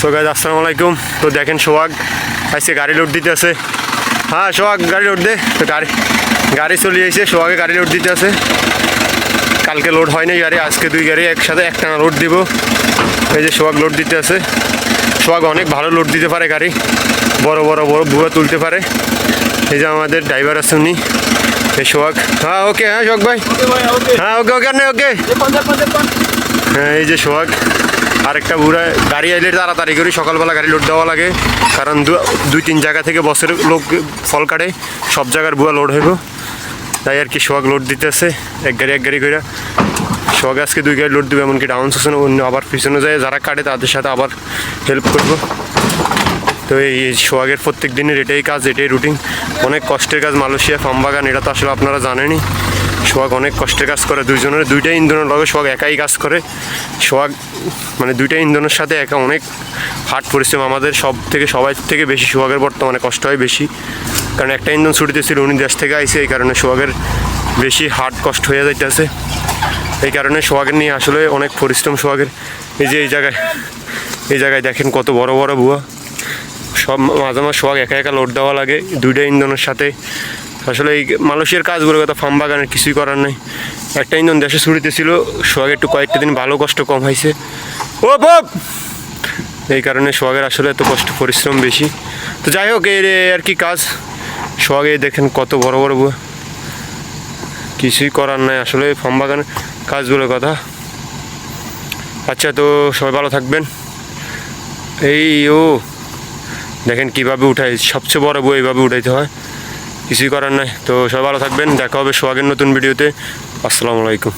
So guys আসসালামু আলাইকুম। তো দেখেন সোহাগ আইসে গাড়ি লোড দিতে আছে হ্যাঁ সোহাগ গাড়ি লোড দে। তো গাড়ি গাড়ি চলে আইসে সোহাগে গাড়ি লোড দিতে আছে কালকে লোড হয়নি গাড়ি আজকে দুই গাড়ি একসাথে একটানা লোড দিব। এই যে সোহাগ লোড দিতে আছে সোহাগ অনেক ভালো লোড দিতে পারে গাড়ি। বড় বড় বড় ভুয়া তুলতে পারে। এই যে আমাদের ড্রাইভার আছে উনি। এই সোহাগ। হ্যাঁ ওকে হ্যাঁ সোহাগ ভাই। হ্যাঁ ওকে ওকে না ওকে হ্যাঁ এই যে সোহাগ। আরেকটা বুড়া গাড়ি আইলে তাড়াতাড়ি করে, সকালবেলা গাড়ি লোড দেওয়া লাগে। কারণ দুই, তিন জায়গা থেকে বসের লোক ফল কাটে, সব জায়গার বুয়া লোড হইব। তাই আর কি সোহাগ লোড দিতেছে, এক গাড়ি এক গাড়ি করে সোহাগ আজকে দুই গাড়ি লোড দেবে, এমনকি ডাউন সেশনে অন্য আবার পিছনে যায়, যারা কাটে তাদের সাথে আবার হেল্প করব। তো এই সোহাগের প্রত্যেক দিনের এটাই কাজ, এটাই রুটিন অনেক কষ্টের কাজ, মালয়েশিয়া, ফার্ম বাগান, এটা তো আসলে আপনারা জানেনই। সোহাগ অনেক কষ্টের কাজ করে দুইজনের, দুইটা ইন্ধনের লগে সোহাগ একাই কাজ করে। সোহাগ মানে দুইটা ইন্ধনের সাথে একা অনেক হার্ড পরিশ্রম। আমাদের সব থেকে, সবাই থেকে বেশি সোহাগের বর্তমানে কষ্ট হয় বেশি। কারণ একটা ইন্ধন ছুটিতে ছিল, উনি দেশ থেকে আইসে এই কারণে সোহাগের বেশি হার্ড কষ্ট হয়ে যাইতেছে। এই কারণে সোহাগের নিয়ে আসলে অনেক পরিশ্রম সোহাগের। এই যে এই জায়গায় এই জায়গায় দেখেন কত বড় বড় বুয়া সব মাঝে মাঝে সোহাগ একা একা লোড দেওয়া লাগে। দুইটা ইন্ধনের সাথে আসলে এই মালয়েশিয়ার কাজগুলো কথা ফার্ম বাগানের কিছুই করার নেই। একটা ইন্ধন দেশে ছুটিতে ছিল সোহাগ একটু কয়েকটা দিন ভালো কষ্ট কম হয়েছে। ও বপ! এই কারণে সোহাগের আসলে এত কষ্ট পরিশ্রম বেশি। তো যাই হোক এর আর কি কাজ? সোহাগে দেখেন কত বড় বড় কিছুই করার নাই আসলে ফার্ম বাগানের কাজগুলোর কথা। আচ্ছা তো সবাই ভালো থাকবেন। এই ও দেখেন কীভাবে উঠাই সবচেয়ে বড় বই এইভাবে উঠাইতে হয়। কিছুই করার নাই। তো সবাই ভালো থাকবেন দেখা হবে সোহাগের নতুন ভিডিওতে। আসসালামু আলাইকুম।